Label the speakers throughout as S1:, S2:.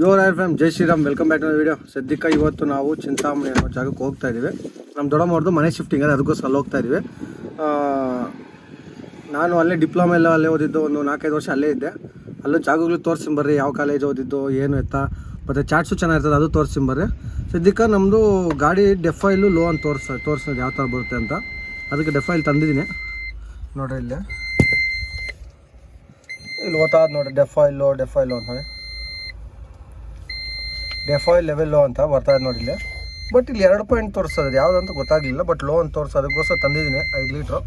S1: Your ಆರ್ ಫ್ಯಾಮ್ ಜೈ Shriram welcome back to video ಸದ್ಯಕ್ಕೆ ಇವತ್ತು ನಾವು ಚಿಂತಾಮಣಿ ಅನ್ನೋ ಜಾಗಕ್ಕೆ ಹೋಗ್ತಾ ಇದ್ದೀವಿ. ನಮ್ಮ ದೊಡ್ಡಮ್ಮವ್ರದ್ದು ಮನೆ ಶಿಫ್ಟಿಂಗ್ ಇದೆ ಅದಕ್ಕೋಸ್ಕರ ಅಲ್ಲಿ ಹೋಗ್ತಾ ಇದ್ದೀವಿ. ನಾನು ಅಲ್ಲೇ ಡಿಪ್ಲೊಮಾ ಎಲ್ಲ ಅಲ್ಲೇ ಓದಿದ್ದು ಒಂದು ನಾಲ್ಕೈದು ವರ್ಷ ಅಲ್ಲೇ ಇದ್ದೆ. ಅಲ್ಲೂ ಜಾಗಗಳು ತೋರಿಸಿಂಬರ್ರಿ ಯಾವ ಕಾಲೇಜ್ ಓದಿದ್ದು, ಏನು ಎತ್ತ. ಮತ್ತು ಚಾಟ್ಸು ಚೆನ್ನಾಗಿರ್ತದೆ, ಅದು ತೋರಿಸಿಂಬರ್ರಿ ಸದ್ಯಕ್ಕೆ ನಮ್ಮದು ಗಾಡಿ ಡೆಫೈಲು ಲೋ ಅಂತ ತೋರಿಸ್ ತೋರಿಸೋದು ಯಾವ ಥರ ಬರುತ್ತೆ ಅಂತ. ಅದಕ್ಕೆ ಡೆಫೈಲ್ ತಂದಿದ್ದೀನಿ. ನೋಡ್ರಿ ಇಲ್ಲಿ. ಇಲ್ಲಿ ಓದ್ತಾ ನೋಡಿ ಡೆಫೈಲು ಡೆಫೈಲು ಅಂತ ಡೆಫಾಯಿಲ್ ಲೆವೆಲ್ ಲೋ ಅಂತ ಬರ್ತಾ ಇದೆ ನೋಡಿ ಇಲ್ಲಿ. ಬಟ್ ಇಲ್ಲಿ ಎರಡು ಪಾಯಿಂಟ್ ತೋರಿಸ್ತದೆ. ಯಾವುದಂತ ಗೊತ್ತಾಗಲಿಲ್ಲ ಬಟ್ ಲೋ ಅಂತ ತೋರಿಸೋದು ಅದಕ್ಕೋಸ್ಕರ ತಂದಿದ್ದೀನಿ ಐದು ಲೀಟ್ರು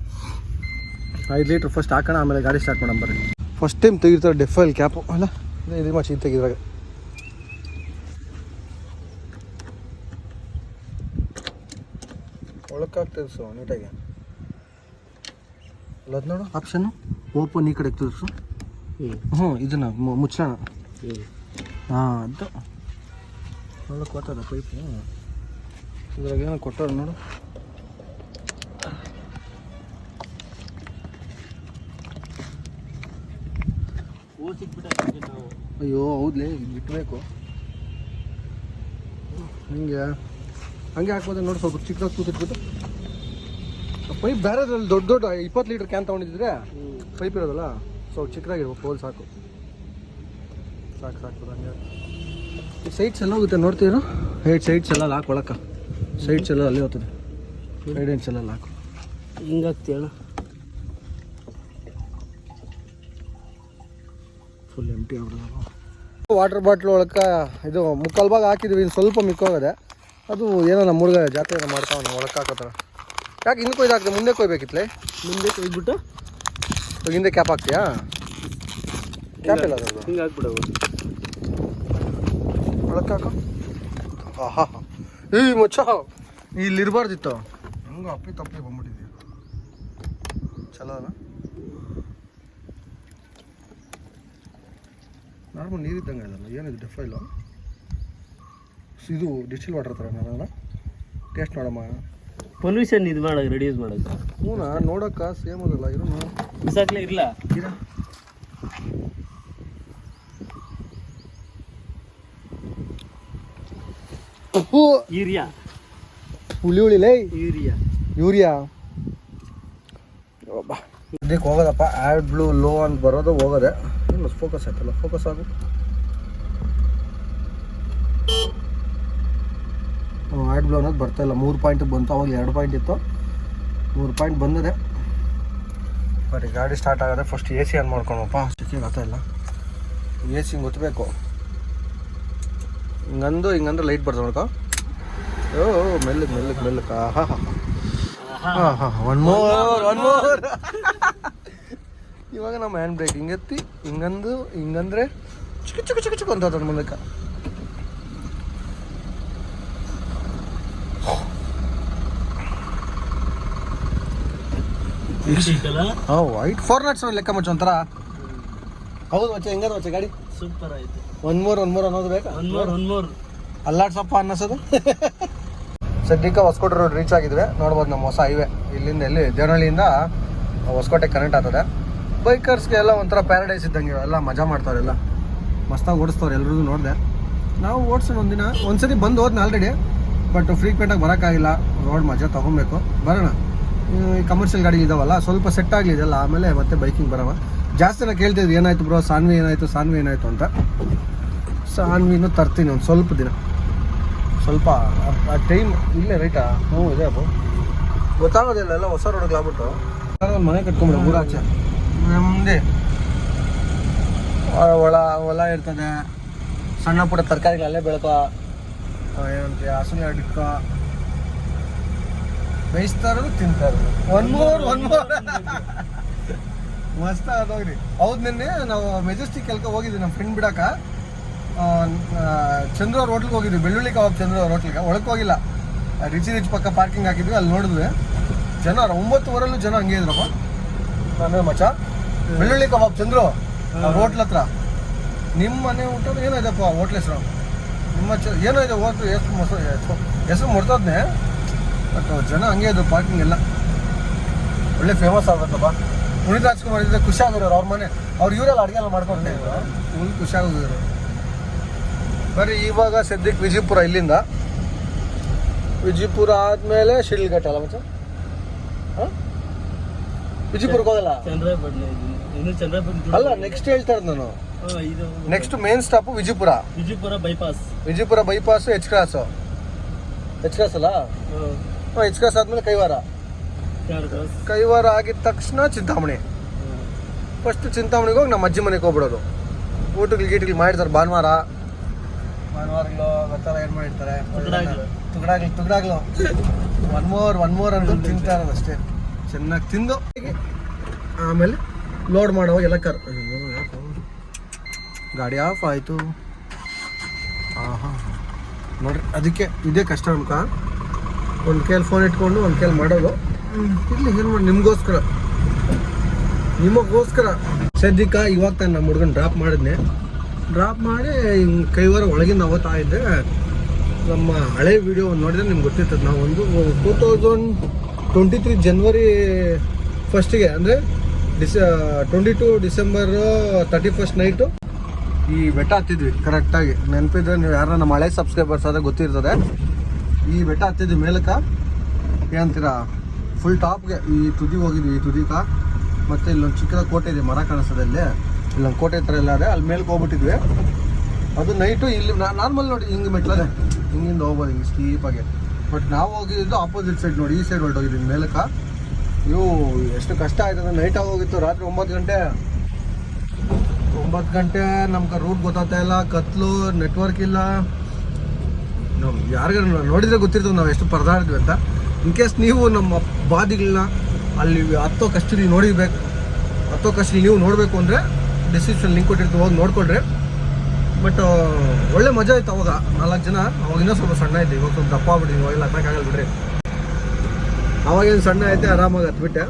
S1: ಐದು ಲೀಟ್ರ್ ಫಸ್ಟ್ ಹಾಕೋಣ ಆಮೇಲೆ ಗಾಡಿ ಸ್ಟಾರ್ಟ್ ಮಾಡೋಣ ಬರ್ರಿ ಫಸ್ಟ್ ಟೈಮ್ ತೆಗಿತಾರೆ ಡೆಫಾಯಿಲ್ ಕ್ಯಾಪು ಅಲ್ಲ ಇದು ಇದು ಮಚ್ಚಿ ಇದು ತೆಗಿದ್ರಾಗ ಒಳಕಾಗ್ತದೆ ಸೊ ನೀಟಾಗಿ ಅಲ್ಲ ಅದು ನೋಡು ಆಪ್ಷನ್ನು ಓಪನ್ ಈ ಕಡೆ ತೋರಿಸು ಹ್ಞೂ ಇದನ್ನ ಮುಚ್ಚೋಣ. ಹಾಂ ಅದು. ನೋಡಕ್ಕೆ ಕೊಟ್ಟದ ಪೈಪು? ಇದ್ರಾಗ ಏನೋ ಕೊಟ್ಟಾರ ನೋಡು. ಅಯ್ಯೋ, ಹೌದ್ಲೇ ಬಿಟ್ಬೇಕು ಹಿಂಗೆ, ಹಂಗೆ ಹಾಕ್ಬೋದು ನೋಡಿ, ಸ್ವಲ್ಪ ಚಿಕ್ಕದಾಗ ಕೂತಿಟ್ಬಿಟ್ಟು ಪೈಪ್ ಬೇರೆದ್ರಲ್ಲಿ ದೊಡ್ಡ ದೊಡ್ಡ ಇಪ್ಪತ್ತು ಲೀಟ್ರ್ ಕ್ಯಾನ್ ತೊಗೊಂಡಿದ್ರೆ ಪೈಪ್ ಇರೋದಲ್ಲ? ಸೊ ಚಿಕ್ಕದಾಗಿರ್ಬೇಕು, ಹೋಲ್ ಸಾಕು. ಸಾಕು ಸಾಕು ಹಂಗೆ ಈ ಸೈಡ್ಸ್ ಎಲ್ಲ ಹೋಗುತ್ತೆ ನೋಡ್ತೀರಾ ಹೈಟ್ ಸೈಡ್ಸ್ ಎಲ್ಲ ಹಾಕೊಳಕ್ಕ ಸೈಡ್ಸ್ ಎಲ್ಲ ಅಲ್ಲಿ ಹೋಗ್ತದೆ. ಸೈಡ್ ಎಂಡ್ಸ್ ಎಲ್ಲ ಹಾಕು.
S2: ಹಿಂಗಾಗ್ತೀಯಣ್ಣ
S1: ಫುಲ್ ಎಂಟಿ ಆಗ್ಬಿಡೋದು. ವಾಟರ್ ಬಾಟ್ಲ್ ಒಳಕ್ಕೆ ಇದು ಮುಕ್ಕಾಲು ಭಾಗ ಹಾಕಿದ್ವಿ ಇನ್ನು ಸ್ವಲ್ಪ ಮಿಕ್ಕೋಗದೆ. ಅದು ಏನೋ ನಮ್ಮ ಹುಡುಗ ಜಾತ್ರೆ ಮಾಡ್ತಾವ ಒಳಕ್ಕೆ ಹಾಕೋತಾರ ಯಾಕೆ ಹಿಂದೆ ಕೊಯ್ದಾಕ್ದೆ ಮುಂದೆ ಕೊಯ್ಬೇಕಿತ್ಲೆ?
S2: ಮುಂದೆ ಕೊಯ್ಬಿಟ್ಟು
S1: ಹಿಂದೆ ಕ್ಯಾಪ್ ಹಾಕ್ತೀಯಾ? ಕ್ಯಾಪ್ ಇಲ್ಲ
S2: ಹಿಂಗೆ ಹಾಕ್ಬಿಡವು
S1: ಒಳಕ್ಕೆ ಹಾಕು ಆಹಾ. ಈ ಮಚ್ಚ. ಇಲ್ಲಿ ಇರಬಾರ್ದಿತ್ತು. ಹಂಗೆ ಅಪ್ಪಿ ತಪ್ಪಿ ಬಂದ್ಬಿಟ್ಟಿದ್ದೀವಿ ಚಲೋ ಅಲ್ಲ? ನಾರ್ಮಲ್ ನೀರಿದ್ದಂಗೆ ಇದಲ್ಲ ಏನಿದು ಡೆಫೈಲು ಇದು ಡಿಸ್ಟಿಲ್ ವಾಟರ್ ಥರ ನಾನು ಟೇಸ್ಟ್ ನೋಡಮ್ಮ.
S2: ಪೊಲ್ಯೂಷನ್ ಇದು ಮಾಡಕ್ಕೆ ರೆಡ್ಯೂಸ್ ಮಾಡಕ್ಕೆ.
S1: ಹ್ಞೂ ನೋಡೋಕೆ ಸೇಮ್ ಅದಲ್ಲ ಇರೋ
S2: ಬಿಸಾಕ್ಲೇ ಇರಲ್ಲ
S1: ಇರ.
S2: ಯೂರಿಯಾ.
S1: ಹುಳಿ ಹುಳಿಲೇ
S2: ಯೂರಿಯಾ.
S1: ಯೂರಿಯಾ. ಇದಕ್ಕೆ ಹೋಗೋದಪ್ಪ ಆ್ಯಡ್ ಬ್ಲೂ ಲೋ ಅಂತ ಬರೋದು ಹೋಗೋದೆ. ಇಲ್ಲ ಫೋಕಸ್ ಆಯ್ತಲ್ಲ ಫೋಕಸ್ ಆಗು. ಆ್ಯಡ್ ಬ್ಲೂ ಅನ್ನೋದು ಬರ್ತಾ ಇಲ್ಲ. ಮೂರು ಪಾಯಿಂಟ್ ಬಂತು ಅವಾಗ ಎರಡು ಪಾಯಿಂಟ್ ಇತ್ತು. ಮೂರು ಪಾಯಿಂಟ್ ಬಂದಿದೆ. ಬರೀ ಗಾಡಿ ಸ್ಟಾರ್ಟ್ ಆಗದೆ ಫಸ್ಟ್ ಎ ಸಿ ಆನ್ ಮಾಡ್ಕೊಳಪ್ಪ ಸಿಕ್ಕಿ ಇಲ್ಲ. ಎ ಸಿ ಗೊತ್ತಬೇಕು ಹಿಂಗಂದು ಹಿಂಗಂದ್ರೆ ಲೈಟ್ ಬರ್ತದೆ ನೋಡ್ಕೊ. ಓ ಮೆಲ್ಲಕ್ಕೆ ಮೆಲ್ಲಕ್ಕೆ ಮೆಲ್ಲಕ್ಕೆ ಹಾ ಹಾ ಹಾ. ಒನ್ ಮೋರ್ ಒನ್ ಮೋರ್ ಇವಾಗ ನಮ್ಮ ಹ್ಯಾಂಡ್ ಬ್ರೇಕ್ ಹಿಂಗೆತ್ತಿ ಹಿಂಗಂದು ಹಿಂಗಂದ್ರೆ ಚಿಕ್ಕ ಚಿಕ್ಕ ಚಿಕ್ಕ ಚಿಕ್ಕ ಅಂತ ಅದ್ರ ಮುಂದಕ್ಕೆ. ಹಾಂ ವೈಟ್ ಫೋರ್ ನಾಟ್ಸ್ ಲೆಕ್ಕ ಮಚ್ಚ ಒಂಥರ. ಹೌದು ಮಚ್ಚ ಹೆಂಗದ ಮಚ್ಚ ಗಾಡಿ.
S2: ಸೂಪರ್ ಆಯ್ತು.
S1: ಒನ್ ಮೂರು ಒಂದು ಮೂರು ಅನ್ನೋದು ಬೇಕಾ?
S2: ಒನ್ ಮೋರ್ ಒನ್ ಮೋರ್
S1: ಅಲ್ಲಾಡ್ಸಪ್ಪ ಅನ್ನಿಸೋದು? ಸದ್ಯಕ್ಕೆ ಹೊಸಕೋಟೆ ರೋಡ್ ರೀಚ್ ಆಗಿದ್ವಿ. ನೋಡ್ಬೋದು ನಮ್ಮ ಹೊಸ ಹೈವೇ ಇಲ್ಲಿಂದ ಎಲ್ಲಿ? ದೇವನಹಳ್ಳಿಯಿಂದ ಹೊಸಕೋಟೆ ಕನೆಕ್ಟ್ ಆಗ್ತದೆ. ಬೈಕರ್ಸ್ಗೆ ಎಲ್ಲ ಒಂಥರ ಪ್ಯಾರಡೈಸ್ ಇದ್ದಂಗೆ ಎಲ್ಲ ಮಜಾ ಮಾಡ್ತಾರೆಲ್ಲ ಮಸ್ತಾಗಿ ಓಡಿಸ್ತವ್ರು ಎಲ್ರಿಗೂ ನೋಡಿದೆ. ನಾವು ಓಡಿಸೋಣ ಒಂದಿನ. ಒಂದ್ಸರಿ ಬಂದು ಹೋದ್ನ ಆಲ್ರೆಡಿ ಬಟ್ ಫ್ರೀಕ್ವೆಂಟಾಗಿ ಬರೋಕ್ಕಾಗಿಲ್ಲ. ರೋಡ್ ಮಜಾ ತೊಗೊಬೇಕು. ಬರೋಣ. ಈ ಕಮರ್ಷಿಯಲ್ ಗಾಡಿ ಇದಾವಲ್ಲ ಸ್ವಲ್ಪ ಸೆಟ್ ಆಗಲಿ ಇದೆಲ್ಲ. ಆಮೇಲೆ ಮತ್ತೆ ಬೈಕಿಂಗ್ ಬರೋವ. ಜಾಸ್ತಿ ನಾ ಕೇಳ್ತಿದ್ವಿ ಏನಾಯ್ತು ಬ್ರೋ ಸಾನ್ವಿ ಏನಾಯ್ತು ಸಾನ್ವಿ ಏನಾಯ್ತು ಅಂತ. ಸಾನ್ವಿನೂ ತರ್ತೀನಿ ಒಂದು ಸ್ವಲ್ಪ ದಿನ. ಸ್ವಲ್ಪ, ಆ ಟೈಮ್ ಇಲ್ಲೇ ರೈಟಾ ಹ್ಞೂ ಇದೆ ಅಪ್ಪ ಗೊತ್ತಾಗೋದಿಲ್ಲ ಎಲ್ಲ ಹೊಸ ರೋಡ್ಗೆ ಆಗ್ಬಿಟ್ಟು. ಒಂದು ಮನೆ ಕಟ್ಕೊಂಬಿಡ ಊರಾಚೆ. ನಮ್ಮದೇ. ಹೊಲ ಹೊಲ ಇರ್ತದೆ. ಸಣ್ಣ ಪುಟ್ಟ ತರಕಾರಿಗಳಲ್ಲೇ ಬೆಳ್ಕೋ. ಏನಂತೆ, ಹಸುನ ಅಡಿಕ ಬೇಯಿಸ್ತಾ ಇರೋದು ಒನ್ ಮೋರ್ ಒನ್ ಮೋರ್. ಮಸ್ತ್ ಅದೋಗ್ರಿ ಹೌದು ನಿನ್ನೆ ನಾವು ಮೆಜೆಸ್ಟಿಕ್ ಕೆಲ್ಕ ಹೋಗಿದ್ವಿ ನಮ್ಮ ಫ್ರೆಂಡ್ ಬಿಡಕ. ಚಂದ್ರ ಅವ್ರ ಹೋಟ್ಲಿಗೆ ಹೋಗಿದ್ವಿ. ಬೆಳ್ಳುಳ್ಳಿ ಕಬಾಬ್ ಚಂದ್ರ ಅವ್ರ ಹೋಟ್ಲಿಗೆ ಒಳಗೆ ಹೋಗಿಲ್ಲ ರಿಚಿ ರಿಚ್ ಪಕ್ಕ ಪಾರ್ಕಿಂಗ್ ಹಾಕಿದ್ವಿ ಅಲ್ಲಿ ನೋಡಿದ್ವಿ. ಜನ ಒಂಬತ್ತುವರಲ್ಲೂ ಜನ ಹಂಗೆ ಇದ್ರಪ್ಪ. ನಾನು ಮಚ ಬೆಳ್ಳುಳ್ಳಿ ಕಬಾಬ್ ಚಂದ್ರು ಹೋಟ್ಲ್ ಹತ್ರ. ನಿಮ್ಮ ಮನೆ ಊಟ ಏನಾಯ್ತಪ್ಪ ಹೋಟ್ಲ್ ಹೆಸರು? ನಿಮ್ಮ ಚ ಏನೋ ಇದೆ ಹೋಟ್ಲು ಎಷ್ಟು ಮೊಸ ಹೆಸರು ಮುರ್ತದ್ನೆ ಬಟ್ ಜನ ಹಂಗೆ ಇದ್ರು ಪಾರ್ಕಿಂಗ್ ಎಲ್ಲ. ಒಳ್ಳೆ ಫೇಮಸ್ ಆಗುತ್ತಪ್ಪ ಪುನೀತ್ ರಾಜ್ಕುಮಾರ್ ಇದ್ರೆ ಖುಷಿ ಆಗಿರೋರು ಅವ್ರ ಮನೆ. ಅವ್ರು ಇವರೆಲ್ಲ ಅಡುಗೆ ಎಲ್ಲ ಮಾಡ್ಕೊಂಡೆ ಫುಲ್ ಖುಷಿ ಆಗೋಗಿದ್ರು ಬರೀ ಇವಾಗ ಸದ್ಯಕ್ಕೆ ವಿಜಯಪುರ ಇಲ್ಲಿಂದ. ವಿಜಯಪುರ ಆದಮೇಲೆ ಶಿಡ್ಲಘಟ್ಟ ಅಲ್ಲ ವಿಜಯಪುರ ವಿಜಯಪುರಕ್ಕೆ ಹೋಗಲ್ಲ? ಅಲ್ಲ ನೆಕ್ಸ್ಟ್ ಹೇಳ್ತಾ ಇರೋದು ನಾನು. Next main stop Vijayapura.
S2: Vijayapura bypass
S1: Vijayapura bypass H cross H cross ಅಲ್ಲ? ಎಚ್ ಕ್ರಾಸ್ ಆದ್ಮೇಲೆ ಕೈವಾರ. ಕೈವಾರ ಆಗಿದ ತಕ್ಷಣ ಚಿಂತಾಮಣಿ. ಫಸ್ಟ್ ಚಿಂತಾಮಣಿಗೆ ಹೋಗಿ ನಮ್ಮ ಅಜ್ಜಿ ಮನೆಗೆ ಹೋಗ್ಬಿಡೋದು. ಊಟಗಳು ಗೀಟಗಳು ಮಾಡಿರ್ತಾರೆ ಭಾನುವಾರ. ಭಾನುವಾರಗಳು ಗೊತ್ತಲ್ಲ ಏನು ಮಾಡಿರ್ತಾರೆ?
S2: ತುಗಡಾಗ್ಲು.
S1: ತುಗಡಾಗ್ಲು ಒನ್ ಮೋರ್ ಒನ್ ಮೋರ್ ಅನ್ಕೊಂಡು ತಿಂತಾ ಇರೋದು ಅಷ್ಟೇ. ಚೆನ್ನಾಗಿ ತಿಂದು ಆಮೇಲೆ ಲೋಡ್ ಮಾಡೋ ಎಲ್ಲ ಕರ್ ಗಾಡಿ ಆಫ್ ಆಯಿತು. ಹಾಂ ಹಾಂ ನೋಡ್ರಿ ಅದಕ್ಕೆ ಇದೇ ಕಷ್ಟ ಅನ್ಕ. ಒಂದು ಕೈಯಲ್ಲಿ ಫೋನ್ ಇಟ್ಕೊಂಡು ಒಂದು ಕೈಯಲ್ಲಿ ಮಾಡೋದು. ಇರಲಿ ಏನು ಮಾಡಿ ನಿಮಗೋಸ್ಕರ. ನಿಮಗೋಸ್ಕರ. ಸದ್ಯಕ್ಕ ಇವಾಗ ತಾನು ನಮ್ಮ ಹುಡುಗನ ಡ್ರಾಪ್ ಮಾಡಿದ್ನೆ. ಡ್ರಾಪ್ ಮಾಡಿ ಹಿಂಗೆ ಕೈವಾರ ಒಳಗಿಂದ ಅವತ್ತಾ ಇದ್ದೆ. ನಮ್ಮ ಹಳೆ ವಿಡಿಯೋ ನೋಡಿದ್ರೆ ನಿಮ್ಗೆ ಗೊತ್ತಿರ್ತದೆ. ನಾವು ಒಂದು two thousand twenty three January ಫಸ್ಟಿಗೆ ಅಂದರೆ ಡಿಸ twenty two December thirty first night ಈ ಬೆಟ್ಟ ಹತ್ತಿದ್ವಿ ಕರೆಕ್ಟಾಗಿ ನೆನಪಿದ್ರೆ ನೀವು ಯಾರ ನಮ್ಮ ಹಳೆ ಸಬ್ಸ್ಕ್ರೈಬರ್ಸ್ ಆದರೆ ಗೊತ್ತಿರ್ತದೆ. ಈ ಬೆಟ್ಟ ಹತ್ತಿದ್ವಿ ಮೇಲಕ್ಕೆ. ಏನಂತೀರಾ? ಫುಲ್ ಟಾಪ್ಗೆ ಈ ತುದಿ ಹೋಗಿದ್ವಿ, ಈ ತುದಿಕ ಮತ್ತು ಇಲ್ಲೊಂದು ಚಿಕ್ಕದ ಕೋಟೆ ಇದೆ, ಮರ ಕಾಣಿಸ್ತದೆ ಅಲ್ಲಿ. ಇಲ್ಲೊಂದು ಕೋಟೆ ಥರ ಎಲ್ಲ ಇದೆ. ಅಲ್ಲಿ ಮೇಲ್ಗೆ ಹೋಗ್ಬಿಟ್ಟಿದ್ವಿ. ಅದು ನೈಟು ಇಲ್ಲಿ ನಾರ್ಮಲ್ ನೋಡಿ, ಹಿಂಗೆ ಮೆಟ್ಲದೆ ಹಿಂಗಿಂದ ಹೋಗ್ಬೋದು, ಹಿಂಗೆ ಸ್ಟೀಪಾಗಿ ಬಟ್ ನಾವು ಹೋಗಿದ್ದು ಆಪೋಸಿಟ್ ಸೈಡ್ ನೋಡಿ, ಈ ಸೈಡ್ ಹೊರಟೋಗಿದ್ವಿ ಮೇಲಕ್ಕೆ. ಇವು ಎಷ್ಟು ಕಷ್ಟ ಆಯ್ತದೆ ನೈಟ್ ಹೋಗಿತ್ತು, ರಾತ್ರಿ ಒಂಬತ್ತು ಗಂಟೆ. ಒಂಬತ್ತು ಗಂಟೆ ನಮ್ಗೆ ರೂಟ್ ಗೊತ್ತಾಗ್ತಾ ಇಲ್ಲ, ಕತ್ಲು ನೆಟ್ವರ್ಕ್ ಇಲ್ಲ. ನಾವು ಯಾರಿಗಾರ ನೋಡಿದ್ರೆ ಗೊತ್ತಿರ್ತದೆ ನಾವು ಎಷ್ಟು ಪರದಾಡಿದ್ವಿ ಅಂತ. ಇನ್ ಕೇಸ್ ನೀವು ನಮ್ಮ ಬಾದಿಗಳನ್ನ ಅಲ್ಲಿ ಹತ್ತೋ ಕಸ್ಟಡಿ ನೋಡಿಬೇಕು ಹತ್ತೋ ಕಸ್ಟಡಿ ನೀವು ನೋಡಬೇಕು ಅಂದರೆ ಡಿಸ್ಕ್ರಿಪ್ಷನ್ ಲಿಂಕ್ ಕೊಟ್ಟಿರ್ತೀವಿ, ಹೋಗಿ ನೋಡ್ಕೊಳ್ರಿ. ಬಟ್ ಒಳ್ಳೆ ಮಜಾ ಇತ್ತು ಅವಾಗ. ನಾಲ್ಕು ಜನ, ಅವಾಗ ಇನ್ನೂ ಸ್ವಲ್ಪ ಸಣ್ಣ ಇದ್ದೆ. ಇವಾಗ ಸ್ವಲ್ಪ ದಪ್ಪ ಆಗ್ಬಿಟ್ಟಿದ್ವಿ ಇವಾಗೆಲ್ಲ ಹತ್ತಕ್ಕಾಗಲ್ಲ ಬಿಡ್ರಿ ಅವಾಗೇನು ಸಣ್ಣ ಐತೆ ಆರಾಮಾಗಿ ಹತ್ಬಿಟ್ಟೆ.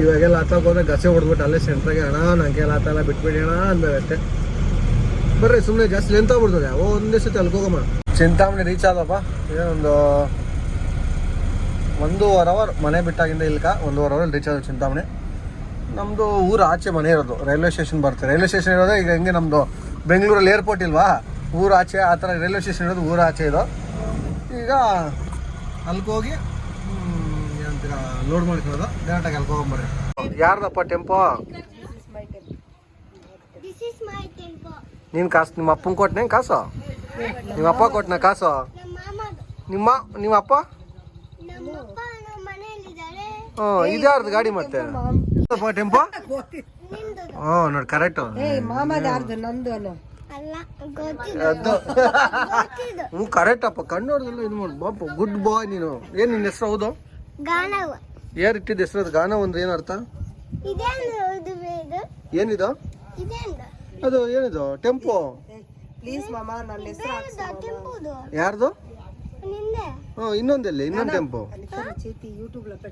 S1: ಇವಾಗೆಲ್ಲ ಹತ್ತಕ್ಕೆ ಹೋದ್ರೆ ಗಸೆ ಹೊಡ್ಬಿಟ್ಟು ಅಲ್ಲೇ ಸೆಂಟ್ರಾಗೆ ಅಣ್ಣ, ನಂಗೆ ಎಲ್ಲ ಹತ್ತಲ್ಲ ಬಿಟ್ಬಿಡಿ ಅಣ್ಣ ಅಂದಷ್ಟೇ ಬರ್ರಿ ಸುಮ್ಮನೆ ಜಾಸ್ತಿ ಲೆಂತ್ ಆಗ್ಬಿಡ್ತದೆ. ಓ ಒಂದೇ ಸತಿ ಅಲ್ಲಿ ಹೋಗಮ್ಮ. ಚಿಂತಾಮಣಿ ರೀಚ್ ಆದಪ್ಪ. ಏನೊಂದು ಒಂದೂವರೆ ಅವರ್ ಮನೆ ಬಿಟ್ಟಾಗಿಂದ ಇಲ್ಕ ಒಂದೂವರೆ ಅವರ್ ರೀಚ್ ಆದ ಚಿಂತಾಮಣಿ. ನಮ್ಮದು ಊರು ಆಚೆ ಮನೆ ಇರೋದು ರೈಲ್ವೆ ಸ್ಟೇಷನ್ ಬರ್ತದೆ ರೈಲ್ವೆ ಸ್ಟೇಷನ್ ಇರೋದು ಈಗ ಹೆಂಗೆ ನಮ್ಮದು ಬೆಂಗಳೂರಲ್ಲಿ ಏರ್ಪೋರ್ಟ್ ಇಲ್ವಾ? ಊರು ಆಚೆ ಆ ಥರ ರೈಲ್ವೆ ಸ್ಟೇಷನ್ ಇರೋದು ಊರು ಆಚೆ ಇದು. ಈಗ ಹ್ಮ್, ಏನಂತೀರ ಲೋಡ್ ಮಾಡ್ಕೊಳ್ಳೋದು. ಡೈರೆಕ್ಟಾಗಿ ಹೋಗ್ಬರ್ರಿ ಯಾರ್ದಪ್ಪ ಟೆಂಪೋ. ನೀನು ಕಾಸು ನಿಮ್ಮ ಅಪ್ಪನ ಕೊಟ್ಟನೆ ಕಾಸು? ನಿಮ್ಮ ಅಪ್ಪ ಕೊಟ್ಟನ ಕಾಸು?
S3: ನಮ್ಮ
S1: ನಿಮ್ಮ ಅಪ್ಪ? ಹ್ಞೂ ಇದ್ಯಾರ್ದು ಗಾಡಿ ಮತ್ತೆ? ಅಪ್ಪ ಟೆಂಪೋ? ಹ್ಞೂ ನೋಡಿ ಕರೆಕ್ಟು ಹ್ಞೂ ಕರೆಕ್ಟ್ ಅಪ್ಪ. ಕಣ್ಣು ಇದು ಮಾಡು. ಬಾಪ ಗುಡ್ ಬಾಯ್ ನೀನು. ಏನು ನಿನ್ನ ಹೆಸರು ಹೌದು?
S3: ಗಾನವ
S1: ಯಾರು ಇಟ್ಟಿದ್ದ ಹೆಸರು ಅದು? ಗಾನ ಒಂದು ಏನರ್ಥ ಅರ್ಥ?
S3: ಇದೇನು ಇದು ಇದು?
S1: ಏನಿದು? ಅದು ಏನಿದು? ಟೆಂಪೋ?
S3: ಇದೇನು ಟೆಂಪುದು.
S1: ಯಾರ್ದು?
S3: ನಿಂದೆ
S1: ಹ್ಞೂ ಇನ್ನೊಂದೆಲ್ಲಿ? ಇನ್ನೊಂದು ಟೆಂಪೋ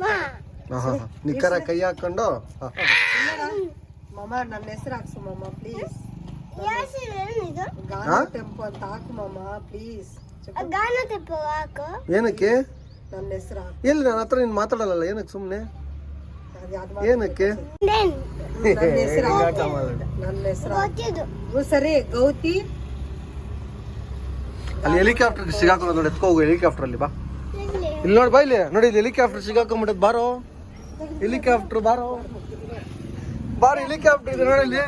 S1: ಹಾಂ. ಹಾಂ ಹಾಂ ನಿಕ್ಕರ ಕೈ ಹಾಕ್ಕೊಂಡು ಹಾಂ
S4: ಮಮ್ಮ ನನ್ನ ಹೆಸರು ಹಾಕ್ಸು ಮಮ್ಮ ಪ್ಲೀಸ್
S3: ಇದು?
S4: ಗಾನ
S1: ಹಾ?
S4: ಟೆಂಪೋ ಅಂತ ಹಾಕು ಮಮ್ಮ ಪ್ಲೀಸ್
S3: ಗಾನ ತೆಪ್ಪು ಹಾಕು.
S1: ಏನಕ್ಕೆ?
S4: ನನ್ನ ಹೆಸರು ಹಾಕು.
S1: ಎಲ್ಲಿ? ನನ್ನ ಹತ್ರ ನೀನು ಮಾತಾಡಲ್ಲ ಏನಕ್ಕೆ ಸುಮ್ಮನೆ
S4: ಅದು ಯಾವ್ದು
S1: ಏನಕ್ಕೆ?
S4: ನನ್ನ ಹೆಸರು ನನ್ನ ಹೆಸರು
S3: ಗೊತ್ತಿದ್ದು
S4: ಹ್ಞೂ ಸರಿ ಗೌತಿ.
S1: ಅಲ್ಲಿ ಹೆಲಿಕಾಪ್ಟರ್ ಸಿಗಾಕೊಂಡು ನೋಡಿ, ಎತ್ಕೋ ಹೋಗು ಹೆಲಿಕಾಪ್ಟರ್ ಅಲ್ಲಿ ಬಾ.
S3: ಇಲ್ಲಿ
S1: ನೋಡಿ ಬಾ ಇಲ್ಲಿ. ನೋಡಿ ಇಲ್ಲಿ ಹೆಲಿಕಾಪ್ಟರ್ ಸಿಗಾಕೊಂಡ್ಬಿಟ್ಟದ್ ಬಾರೋ. ಹೆಲಿಕಾಪ್ಟರ್ ಬಾರೋ. ಬಾರೋ ಹೆಲಿಕಾಪ್ಟರ್ ಇದೆ ನೋಡಿ ಇಲ್ಲಿ.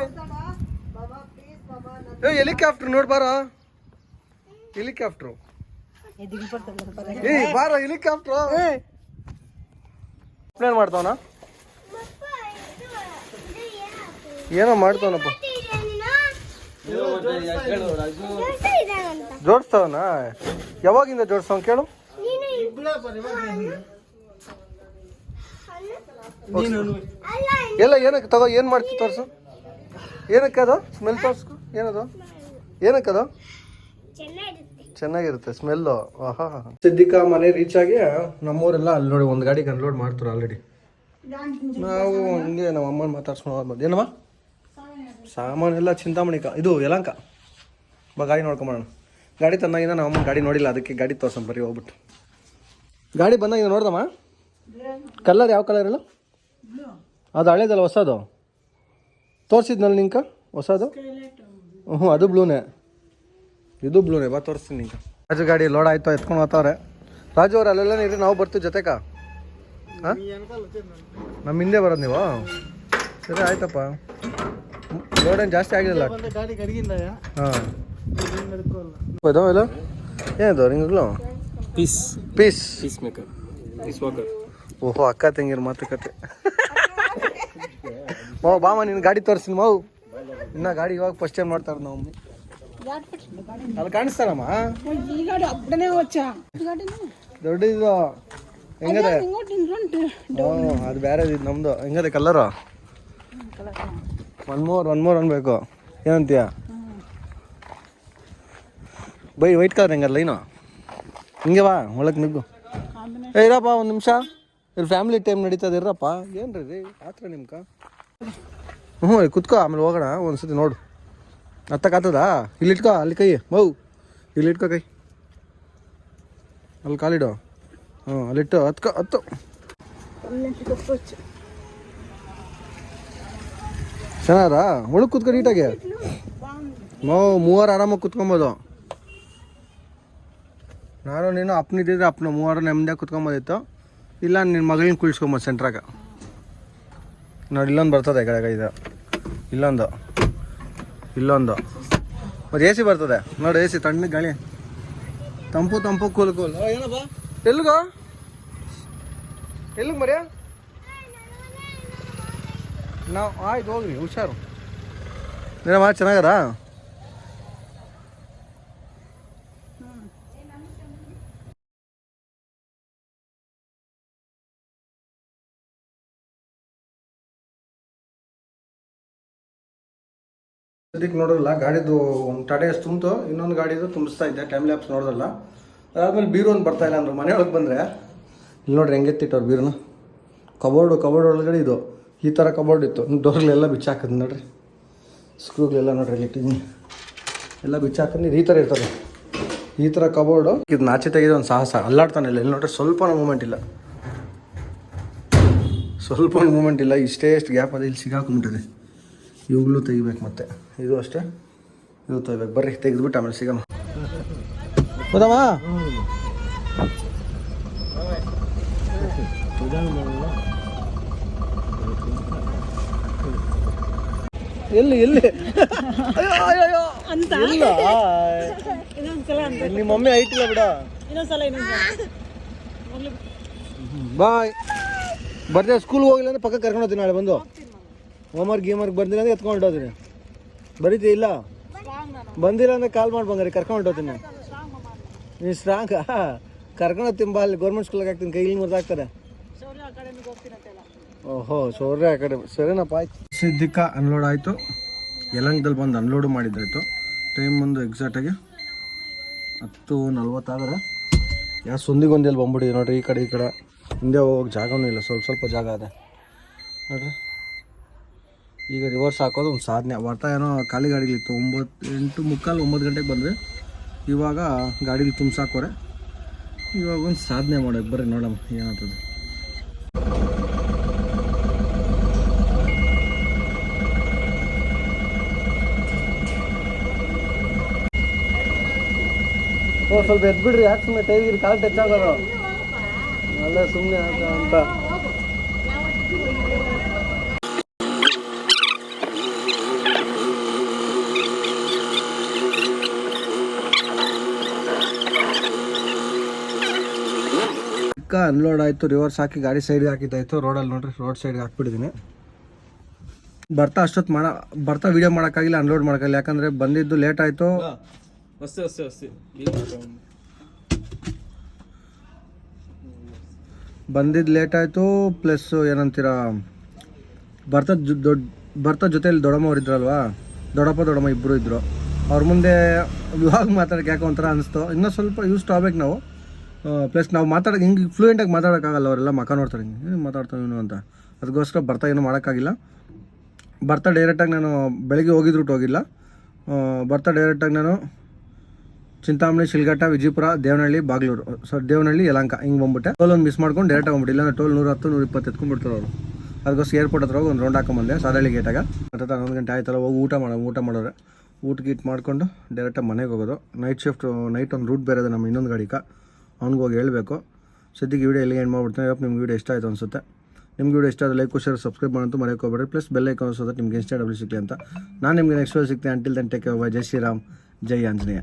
S1: ಏ ಹೆಲಿಕಾಪ್ಟರ್ ನೋಡಿ ಬಾರೋ. ಹೆಲಿಕಾಪ್ಟರ್ ಏ ಬಾರೋ ಹೆಲಿಕಾಪ್ಟರ್ ಏನ್ ಮಾಡ್ತಾವನ?
S3: ಏನೋ
S1: ಮಾಡ್ತಾವನಪ್ಪ
S3: ಇದೆ ನೀನು ಎಷ್ಟು ಇದೆ ಅಂತ
S1: ಜೋಡಿಸ್ತಾವನ? ಯಾವಾಗಿಂದ ಜೋಡಿಸ್ತಾವ ಕೇಳು. ಎಲ್ಲ ಏನಕ್ಕೆ ತಗೋ, ಏನು ಮಾಡ್ತಿ ತೋರ್ಸು. ಏನಕ್ಕೆ ಅದು? ಸ್ಮೆಲ್ ತೋರ್ಸ್ಕೊ ಏನದು? ಏನಕ್ಕೆ ಅದು?
S3: ಚೆನ್ನಾಗಿರುತ್ತೆ
S1: ಸ್ಮೆಲ್ಲು ಆಹಾ. ಸಿದ್ದಿಕ ಮನೆ ರೀಚ್ ಆಗಿ, ನಮ್ಮೂರೆಲ್ಲ ಅಲ್ಲಿ ನೋಡಿ, ಒಂದು ಗಾಡಿಗೆ ಅನ್ಲೋಡ್ ಮಾಡ್ತಾರೆ ಆಲ್ರೆಡಿ ನಾವು ಹಂಗೆ ನಮ್ಮ ಅಮ್ಮನ ಮಾತಾಡ್ಸ್ಕೊಂಡು ಏನಮ್ಮ? ಸಾಮಾನೆಲ್ಲ ಚಿಂತಾಮಣಿ ಕ ಇದು ಯಲಂಕ ಬಾ, ಗಾಡಿ ನೋಡ್ಕೊಂಬೋಣ ಗಾಡಿ ತಂದಾಗಿಂದ ನಮ್ಮ ಗಾಡಿ ನೋಡಿಲ್ಲ, ಅದಕ್ಕೆ ಗಾಡಿ ತೋರ್ಸಂ ಬರೀ ಹೋಗ್ಬಿಟ್ಟು. ಗಾಡಿ ಬಂದಾಗಿಂದ ನೋಡ್ದಮ್ಮ? ಕಲರ್ ಯಾವ ಕಲರ್ ಇಲ್ಲ ಅದು ಹಳೇದಲ್ಲ, ಹೊಸದು? ತೋರಿಸಿದ್ನಲ್ಲ ನಿಂಕ? ಹೊಸದು? ಹ್ಞೂ ಅದು ಬ್ಲೂನೇ. ಇದು ಬ್ಲೂನೇ, ಬಾ, ತೋರಿಸ್ತೀನಿ ನಿಂಕ. ರಾಜು ಗಾಡಿ ಲೋಡ್ ಆಯಿತು, ಎತ್ಕೊಂಡು ಹೋಗ್ತಾವ್ರೆ. ರಾಜು ಅವ್ರು, ಅಲ್ಲೆಲ್ಲ ಇರಿ ನಾವು ಬರ್ತೀವಿ ಜೊತೆಗ ನಮ್ಮ ಹಿಂದೆ ಬರೋದು ನೀವು? ಸರಿ, ಆಯ್ತಪ್ಪ. ಲೋಡ್ ಏನು ಜಾಸ್ತಿ ಆಗಿಲ್ಲ
S2: ಗಾಡಿ ಕಡೆಗಿಂದ
S1: ಹಾಂ. ಹೌದಾ ಎಲ್ಲ ಏನದು ನಿಂಗಳು
S2: peace
S1: peace
S2: peace maker peace walker
S1: ಓಹೋ ಅಕ್ಕ ತಂಗಿರ ಮಾತುಕತೆ ಮಾವು ಬಾಮ ನಿನ್ನ ಗಾಡಿ ತೋರಿಸ್ತೀನಿ ಮಾವು ಇನ್ನ ಗಾಡಿ ಇವಾಗ ಫಸ್ಟ್ ಟೈಮ್ ಮಾಡ್ತಾರ ನಾವು ಅಲ್ಲಿ ಕಾಣಿಸ್ತಾರಮ್ಮ? ದೊಡ್ಡದಿದು ಹೆಂಗದೆ? ಅದು ಬೇರೆ ನಮ್ದು. ಹೆಂಗದೆ colour one more one more ಅನ್ಬೇಕು ಏನಂತೀಯ? ಬೈ ವೈಟ್ ಕಲರ್ ಹೆಂಗಲ್ಲ ಲೈನು ಹಿಂಗೆ ಬಾ, ಒಳಗೆ ನುಗ್ಗು. ಏ, ಇರಪ್ಪ, ಒಂದು ನಿಮಿಷ. ಇಲ್ಲಿ ಫ್ಯಾಮಿಲಿ ಟೈಮ್ ನಡೀತದೆ ಇರಪ್ಪ. ಏನು ರೀ ಆತ್ರ ನಿಮ್ಕ? ಹ್ಞೂ ಕುತ್ಕೋ, ಆಮೇಲೆ ಹೋಗೋಣ, ಒಂದ್ಸತಿ ನೋಡು. ಹತ್ತಕ್ಕಾಗ್ತದಾ ಇಲ್ಲಿ ಇಟ್ಕೋ, ಅಲ್ಲಿ ಕೈ. ಬೌ ಇಲ್ಲಿ ಇಟ್ಕೋ ಕೈ. ಅಲ್ಲಿ ಕಾಲಿಡು. ಹ್ಞೂ ಅಲ್ಲಿಟ್ಟು ಹತ್ಕೋ, ಹತ್ತು. ಚೆನ್ನಾಗದಾ ಒಳಗೆ ಕುತ್ಕೊ ನೀಟಾಗಿ. ಮೋ, ಮೂವರು ಆರಾಮಾಗಿ ಕುತ್ಕೊಬೋದು. ನಾನು ನೀನು ಅಪ್ಪನಿದ್ದಿದ್ರೆ ಅಪ್ಪನ, ಮೂವರು ನೆಮ್ಮದಿಯಾಗಿ ಕುತ್ಕೊಬೋದಿತ್ತು. ಇಲ್ಲ ನಿನ್ನ ಮಗಳನ್ನ ಕುಳಿಸ್ಕೊಬೋದು ಸೆಂಟ್ರಾಗ. ನೋಡಿ, ಇಲ್ಲೊಂದು ಬರ್ತದೆ ಕೆಳಗೆ ಇದು. ಇಲ್ಲೊಂದು. ಇಲ್ಲೊಂದು. ಮತ್ತೆ ಎ ಸಿ ಬರ್ತದೆ. ನೋಡಿ, ಎ ಸಿ, ತಣ್ಣಗೆ ಗಾಳಿ. ತಂಪು ತಂಪು, ಕೂಲ್ ಕೂಲ್. ಏನಪ್ಪ? ಎಲ್ಲಿಗೋ? ಎಲ್ಲಿಗೆ ಮರ್ಯಾ? ನಾವು ಆಯ್ತು ಹೋಗ್ರಿ ಹುಷಾರು. ಏನಮ್ಮ ಚೆನ್ನಾಗದ? ಸದ್ಯಕ್ಕೆ ನೋಡೋಲ್ಲ ಗಾಡಿದು ಒಂದು ಟಾಟಾ ಅಷ್ಟು ತುಂಬಿತು ಇನ್ನೊಂದು ಗಾಡಿದು ತುಂಬಿಸ್ತಾ ಇದ್ದೆ ಟೈಮ್ ಲ್ಯಾಪ್ಸ್ ನೋಡೋದಲ್ಲ. ಅದಾದ್ಮೇಲೆ ಬೀರು ಒಂದು ಬರ್ತಾ ಇಲ್ಲ ಅಂದ್ರೆ ಮನೆಯೊಳಗೆ ಒಳಗೆ ಬಂದರೆ. ಇಲ್ಲಿ ನೋಡ್ರಿ ಹೆಂಗೆತ್ತಿಟ್ಟವ್ರು ಬೀರನ್ನ ಕಬೋರ್ಡು ಕಬೋರ್ಡ್ ಒಳಗಡೆ ಇದು. ಈ ಥರ ಕಬೋರ್ಡ್ ಇತ್ತು. ಡೋರ್ಗಳೆಲ್ಲ ಬಿಚ್ಚಾಕದ್ ನೋಡ್ರಿ. ಸ್ಕ್ರೂಗಳೆಲ್ಲ ನೋಡ್ರಿ ಇಟ್ಟಿದ್ದೀನಿ. ಎಲ್ಲ ಬಿಚ್ಚಾಕಂಡು ಈ ಥರ ಇರ್ತದೆ. ಈ ಥರ ಕಬೋರ್ಡು ಇದು ನಾಚೆ ತೆಗೆದು ಒಂದು ಸಾಹಸ. ಅಲ್ಲಾಡ್ತಾನೆ ಇಲ್ಲ. ಇಲ್ಲಿ ನೋಡ್ರಿ ಸ್ವಲ್ಪ ಮೂಮೆಂಟ್ ಇಲ್ಲ. ಸ್ವಲ್ಪ ಮೂಮೆಂಟ್ ಇಲ್ಲ. ಇಷ್ಟೇ ಎಷ್ಟು ಗ್ಯಾಪ್ ಅದು ಇಲ್ಲಿ ಸಿಗಾಕೊಂಬಿಟ್ಟಿದೆ ಇವುಗಳು ತೆಗಿಬೇಕು ಮತ್ತೆ. ಇದು ಅಷ್ಟೇ. ಇದು ತೆಗಿಬೇಕು. ಬರ್ರಿ, ತೆಗೆದ್ಬಿಟ್ಟು ಆಮೇಲೆ ಸಿಗಮ್ಮ ಹೌದಮ್ಮ? ಎಲ್ಲಿ ಎಲ್ಲಿ? ಅಯ್ಯೋ, ಅಯ್ಯೋ. ಇಲ್ಲ.
S5: ಇನ್ನೊಂದ್ಸಲ ಅಂತ.
S1: ನಿಮ್ಮ ಮಮ್ಮಿ ಐಟಿಲ್ಲ ಬಿಡ.
S5: ಇನ್ನೊಂದ್ಸಲ ಇನ್ನೊಂದ್ಸಲ
S1: ಬಾಯ್. ಬರ್ತೀಯ ಸ್ಕೂಲ್ಗೆ ಹೋಗಿಲ್ಲ ಅಂದ್ರೆ ಪಕ್ಕ ಕರ್ಕೊಂಡು ಹೋಗ್ತೀನಿ ನಾಳೆ ಬಂದು. ಹೋಮ್ವರ್ಕ್ ಗೇಮ್ವರ್ಕ್ ಬಂದಿಲ್ಲ ಅಂದ್ರೆ ಎತ್ಕೊಂಡು ಹೊರಟೋತೀನಿ ಬರೀತಿ ಇಲ್ಲ? ಬಂದಿಲ್ಲ ಅಂದ್ರೆ ಕಾಲ್ ಮಾಡಿ ಬಂಗಾರಿ ಕರ್ಕೊಂಡು ಹೊರಟೋತೀನಿ ನೀನು ಸ್ಟ್ರಾಂಗ್ ಕರ್ಕೊಂಡು ಹೋಗ್ತೀನಿ ಬಾ ಅಲ್ಲಿ ಗೌರ್ಮೆಂಟ್ ಸ್ಕೂಲ್ಗೆ ಹಾಕ್ತೀನಿ ಕೈಲಿ ಮುರಿದಾಕ್ತಾರೆ ಓಹೋ, ಸೋರ್ರೆ ಆ ಕಡೆ. ಸರಿನಪ್ಪ, ಆಯ್ತು. ಸಿದ್ದಿಕ್ಕ ಅನ್ಲೋಡ್ ಆಯಿತು. ಯಲಂಕದಲ್ಲಿ ಬಂದು ಅನ್ಲೋಡ್ ಮಾಡಿದ್ದಾಯ್ತು. ಟೈಮ್ ಬಂದು ಎಕ್ಸಾಕ್ಟಾಗಿ ಹತ್ತು ನಲ್ವತ್ತಾದ್ರೆ. ಯಾವ ಸೊಂದಿಗೊಂದಲ್ಲಿ ಬಂದ್ಬಿಡಿ, ನೋಡ್ರಿ ಈ ಕಡೆ ಈ ಕಡೆ. ಹಿಂದೆ ಹೋಗೋಕೆ ಜಾಗವೂ ಇಲ್ಲ, ಸ್ವಲ್ಪ ಸ್ವಲ್ಪ ಜಾಗ ಇದೆ. ನೋಡ್ರಿ. ಈಗ ರಿವರ್ಸ್ ಹಾಕೋದು ಒಂದು ಸಾಧನೆ. ಬರ್ತಾ ಏನೋ ಖಾಲಿ ಗಾಡಿಗಳಿತ್ತು. ಒಂಬತ್ತು ಎಂಟು ಮುಕ್ಕಾಲು ಒಂಬತ್ತು ಗಂಟೆಗೆ ಬಂದ್ವಿ. ಇವಾಗ ಗಾಡೀಲಿ ತುಂಬಿಸಾಕೋರೆ. ಇವಾಗ ಒಂದು ಸಾಧನೆ ಮಾಡೋಕೆ ಬರ್ರಿ, ನೋಡಮ್ಮ, ಏನಾಗ್ತದೆ. ಸ್ವಲ್ಪ ಎದ್ಬಿಡ್ರಿ ಯಾಕೆ ಸುಮ್ಮನೆ ಟೈಲ್ಗಿರಿ ಕಾಲು ಟಚ್ ಆಗೋದು? ಅಲ್ಲೇ ಸುಮ್ಮನೆ ಅಂತ. ಚಿಕ್ಕ ಅನ್ಲೋಡ್ ಆಯಿತು ರಿವರ್ಸ್ ಹಾಕಿ ಗಾಡಿ ಸೈಡ್ಗೆ ಹಾಕಿದ್ದಾಯ್ತು ರೋಡಲ್ಲಿ ನೋಡ್ರಿ ರೋಡ್ ಸೈಡ್ಗೆ ಹಾಕ್ಬಿಟ್ಟಿದ್ದೀನಿ ಬರ್ತಾ ಅಷ್ಟೊತ್ತು ಮಾಡ ಬರ್ತಾ ವೀಡಿಯೋ ಮಾಡೋಕ್ಕಾಗಿಲ್ಲ ಅನ್ಲೋಡ್ ಮಾಡೋಕ್ಕಾಗಿಲ್ಲ. ಯಾಕಂದರೆ ಬಂದಿದ್ದು ಲೇಟ್ ಆಯಿತು.
S2: ಅಷ್ಟೇ ಅಷ್ಟೇ ಅಷ್ಟೇ
S1: ಬಂದಿದ್ದು ಲೇಟ್ ಆಯಿತು ಪ್ಲಸ್ ಏನಂತೀರ ಬರ್ತಾ ಜೊ- ದೊಡ್ಡ ಬರ್ತಾ ಜೊತೆಯಲ್ಲಿ ದೊಡ್ಡಮ್ಮ ಅವ್ರು ಇದ್ರಲ್ವಾ ದೊಡ್ಡಪ್ಪ, ದೊಡ್ಡಮ್ಮ ಇಬ್ಬರು ಇದ್ದರು ಅವ್ರ ಮುಂದೆ ವ್ಲಾಗ್ ಮಾತಾಡೋಕೆ ಯಾಕೋ ಒಂಥರ ಅನಿಸ್ತು. ಇನ್ನೂ ಸ್ವಲ್ಪ ಯೂಸ್ ಆಗ್ಬೇಕು ನಾವು. ಪ್ಲಸ್ ನಾವು ಮಾತಾಡೋಕೆ, ಹಿಂಗೆ ಫ್ಲೂಯೆಂಟಾಗಿ ಮಾತಾಡೋಕ್ಕಾಗಲ್ಲ ಅವರೆಲ್ಲ, ಮಕ ನೋಡ್ತಾರೆ. ಹಿಂಗೆ ಮಾತಾಡ್ತಾನೆ ಏನು ಅಂತ. ಅದಕ್ಕೋಸ್ಕರ ಬರ್ತಾ ಏನೂ ಮಾಡೋಕ್ಕಾಗಿಲ್ಲ. ಬರ್ತಾ ಡೈರೆಕ್ಟಾಗಿ ನಾನು ಬೆಳಗ್ಗೆ ಹೋಗಿದ್ರು ಹೋಗಿಲ್ಲ. ಬರ್ತಾ ಡೈರೆಕ್ಟಾಗಿ ನಾನು ಚಿಂತಾಮಣಿ, ಶಿಲ್ಘಟ್ಟ, ವಿಜಯಪುರ, ದೇವನಹಳ್ಳಿ, ಬಾಗ್ಲೂರು. ಸೊ ದೇವನಹಳ್ಳಿ ಯಲಂಕ ಹಿಂಗೆ ಬಂದ್ಬಿಟ್ಟೆ. ಟೋಲ್ ಒಂದು ಮಿಸ್ ಮಾಡ್ಕೊಂಡು ಡೈರೆಕ್ಟ್ ಹೋಗ್ಬಿಟ್ಟು ಇಲ್ಲ ಟೋಲ್ ನೂರ ಹತ್ತು, ನೂರ ಇಪ್ಪತ್ತು ಎತ್ಕೊಂಡ್ಬಿಡ್ತಾರೆ ಅವರು. ಅದಕ್ಕೋಸ್ಕರ ಏರ್ಪೋರ್ಟ್ ಹತ್ರ ಹೋಗಿ ಒಂದು ರೌಂಡ್ ಹಾಕೊಂಬಂದೆ ಸಾದಳ್ಳಿ ಗೇಟಾಗ ಮತ್ತೆ ಹನ್ನೊಂದು ಗಂಟೆ ಆಯ್ತಲ್ಲ, ಹೋಗಿ ಊಟ ಮಾಡೋ, ಊಟ ಮಾಡೋರೆ. ಊಟ ಗೀಟ್ ಮಾಡ್ಕೊಂಡು ಡೈರೆಕ್ಟಾಗಿ ಮನೆಗೆ ಹೋಗೋದು. ನೈಟ್ ಶಿಫ್ಟ್ ನೈಟ್ ಒಂದು ರೂಟ್ ಬೇರೆ ಇದೆ, ನಮ್ಮ ಇನ್ನೊಂದು ಗಾಡಿಕ ಅವ್ನಿಗೆ ಹೋಗಿ ಹೇಳಬೇಕು. ಸದ್ಯಕ್ಕೆ ವೀಡಿಯೋ ಎಲ್ಲಿಗೆ ಎಂಡ್ ಮಾಡ್ಬಿಡ್ತೀನಿ ಇವತ್ತು ನಿಮ್ಗೆ ವೀಡಿಯೋ ಇಷ್ಟ ಆಯಿತು ಅನಿಸುತ್ತೆ. ನಿಮ್ಗೆ ವೀಡಿಯೋ ಇಷ್ಟ ಆದರೆ ಲೈಕ್ ಶೇರ್ ಸಬ್ಸ್ಕ್ರೈಬ್ ಮಾಡಂತೂ ಮರೆಯೋಕೆ ಹೋಗ್ಬೇಡಿ ಪ್ಲಸ್ ಬೆಲ್ ಐಕಾನ್ ಅನ್ಸೋದು ನಿಮ್ಗೆ ಇನ್ಸ್ಟಾ ಡಬ್ಲ್ಯೂ ಸಿಗಲಿ ಅಂತ. ನಾನು ನಿಮಗೆ ನೆಕ್ಸ್ಟ್ ಸಿಗ್ತೀನಿ. ಅಂಟಿಲ್ ದನ್ ಟೇಕ್ ಜೈ ಶ್ರೀರಾಮ್. ಜೈ ಆಂಜನೇಯ.